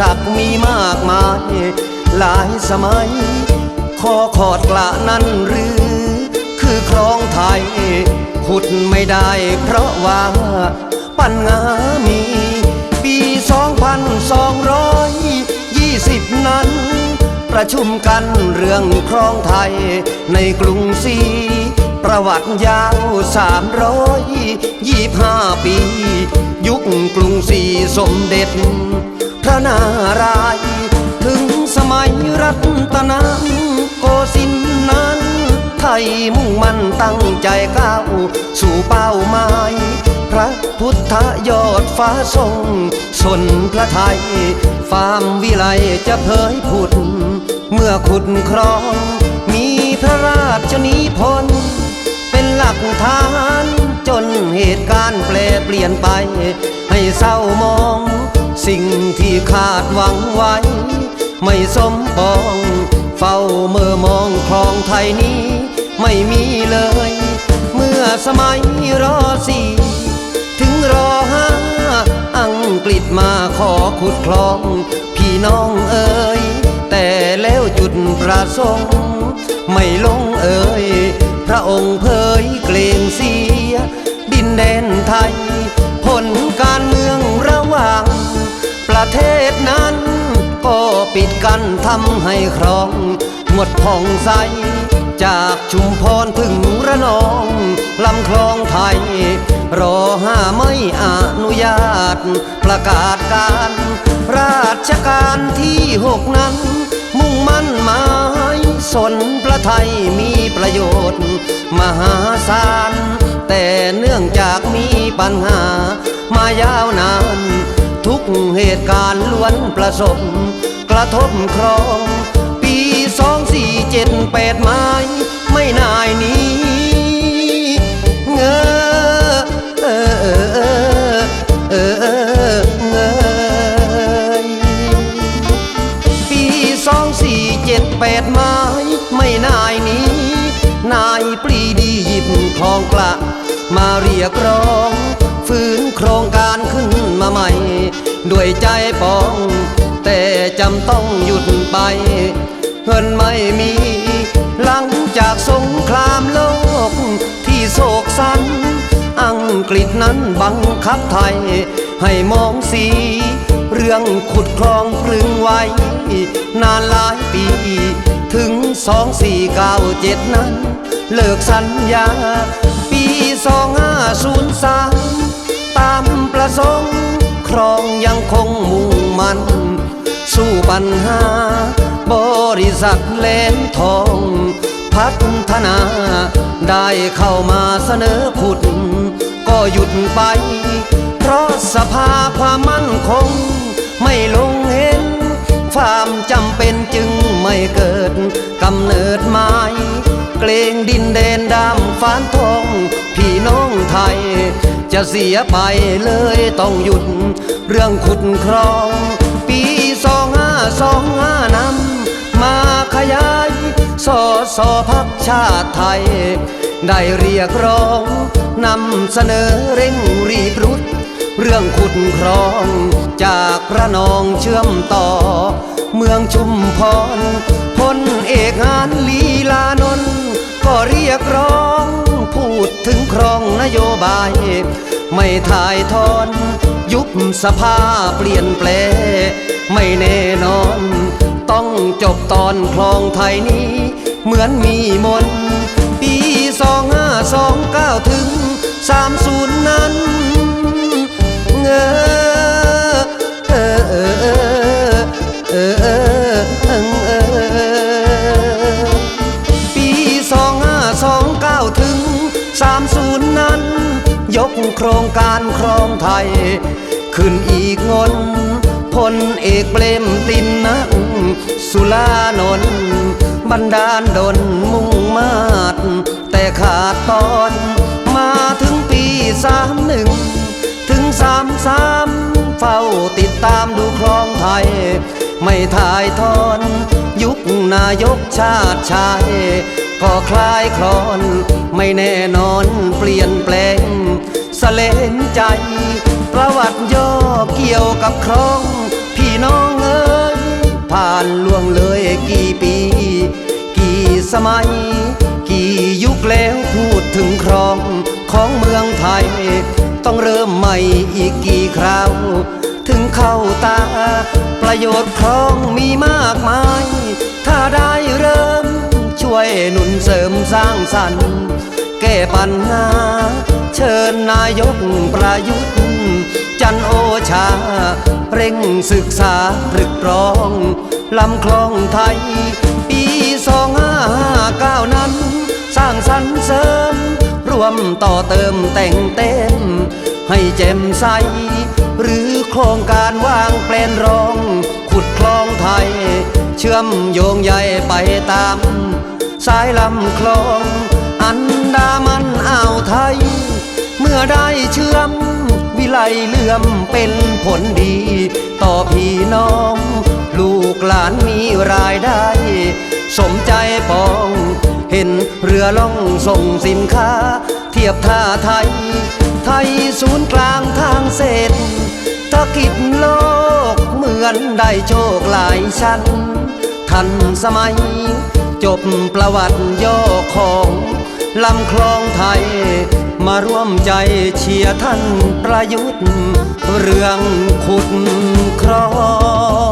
สรรคมีมากมาย หลายสมัยคอขอดกละนั้นหรือ คือครองไทยขุดไม่ได้เพราะว่า ปัญหามี ปี2220นั้น ประชุมกันเรื่องครองไทยในกรุงศรีประวัติยาว325ปี สมเด็จ พระนารายณ์ถึงสมัยรัตนโกสินทร์นั้น ไทยมุ่งมั่นตั้งใจก้าวสู่เป้าหมาย พระพุทธยอดฟ้าทรงสนพระไทยฟาร์มวิไลจะเผยผุด เมื่อขุดครอง มีพระราชนิพนธ์เป็นหลักฐานจนเหตุการณ์แปลเปลี่ยนไป เศร้ามอง สิ่งที่คาดหวังไว้ ไม่สมปอง เฝ้าเมื่อมองคลองไทยนี้ ไม่มีเลย เมื่อสมัยรอสี่ถึงรอห้าอังกฤษมาขอขุดคลอง พี่น้องเอ๋ยแต่แล้วจุดประสงค์ไม่ลงเอ่ยพระองค์เผยเกรงเสีย ดินแดนไทย ลการเมืองระหว่าง ประเทศนั้นก็ปิดกันทำให้ครอง หมดผ่องใส จากชุมพรถึงระนองลำคลองไทย รอห้าไม่อนุญาต ประกาศการ ราชการที่หกนั้น สนพระไทยมีประโยชน์ มหาศาล แต่เนื่องจากมีปัญหา มายาวนาน ทุกเหตุการณ์ล้วนประสบ กระทบครอง ปีสองสี่เจ็ดแปดไม้ไม่นายนี้เงอเออเออเออเออเงยปีสองสี่เจ็ดแปดไม้ หยิบคลองกละมาเรียกร้อง ฟื้นโครงการขึ้นมาใหม่ ด้วยใจปอง แต่จำต้องหยุดไป เงินไม่มี หลังจากสงครามโลก ที่โศกสัน อังกฤษนั้นบังคับไทย ให้มองสี เรื่องขุดคลองกลึงไว้ นานหลายปี ถึงสองสี่เก้าเจ็ดนั้น เลิกสัญญา ปีสองห้าศูนย์สามตามประสงค์ครองยังคงมุ่งมัน สู้ปัญหา บริษัทเลนทอง พัฒนา ได้เข้ามาเสนอขุด ก็หยุดไป เพราะสภาความมั่นคง ไม่ลงเห็น ความจำเป็นจึงไม่เกิดกำเนิดไม้ เกรงดินแดนดำฟ้านทองพี่น้องไทย จะเสียไปเลยต้องหยุด เรื่องขุดครอง ปีสองห้าสองห้านำมาขยายสอสอพักชาติไทย ได้เรียกร้องนำเสนอเร่งรีบรุด เรื่องขุดครอง จากพระนองเชื่อมต่อ เมืองชุมพรพลเอกงานลีลานนท์ก็เรียกร้อง พูดถึงครองนโยบาย ไม่ถ่ายทอน ยุบสภาเปลี่ยนแปล ไม่แน่นอน ต้องจบตอนคลองไทยนี้ เหมือนมีมน ปีสองห้าสองเก้าถึงสามศูนย์นั้น เออเออเออเออเออปีสองห้าสองเก้าถึงสามศูนย์นั้น ยกโครงการครองไทย ขึ้นอีกงนพลเอกเปรมตินนะสุลานนท์บันดาลดนมุ่งมาดแต่ขาดตอนมาถึงปีสามหนึ่ง ถึงสามสามเฝ้าติดตามดูคลองไทย ไม่ถ่ายทอน ยุคนายกชาติชาย ก็คลายคลอน ไม่แน่นอนเปลี่ยนแปลงสเลนใจ ประวัติย่อเกี่ยวกับครอง พี่น้องเอ๋ยผ่านล่วงเลยกี่ปี กี่สมัย กี่ยุคแล้วพูดถึงครองของเมืองไทย ต้องเริ่มใหม่อีกกี่คราว ถึงเข้าตา ประโยชน์ครองมีมากมาย ถ้าได้เริ่ม ช่วยหนุนเสริมสร้างสรรค์แก้ปัญหา เชิญนายกประยุทธ์ จันโอชา เร่งศึกษาตรึกตรองลำคลองไทย ปีสองห้าเก้านั้น สร้างสรรค์เสริม รวมต่อเติมแต่งเต็มให้แจ่มใส หรือโครงการวางแปลนรอง ขุดคลองไทย เชื่อมโยงใยไปตาม สายลำคลอง อันดามันอ่าวไทย เมื่อได้เชื่อม วิไลเลื่อมเป็นผลดี ต่อพี่น้อง ลูกหลานมีรายได้ สมใจปอง น เรือล่องส่งสินค้า เทียบท่าไทย ไทยศูนย์กลางทางเศรษฐกิจโลกเหมือนได้โชคหลายชั้น ทันสมัย จบประวัติย่อของลำคลองไทย มาร่วมใจเชียร์ท่านประยุทธ์ เรื่องขุดครอง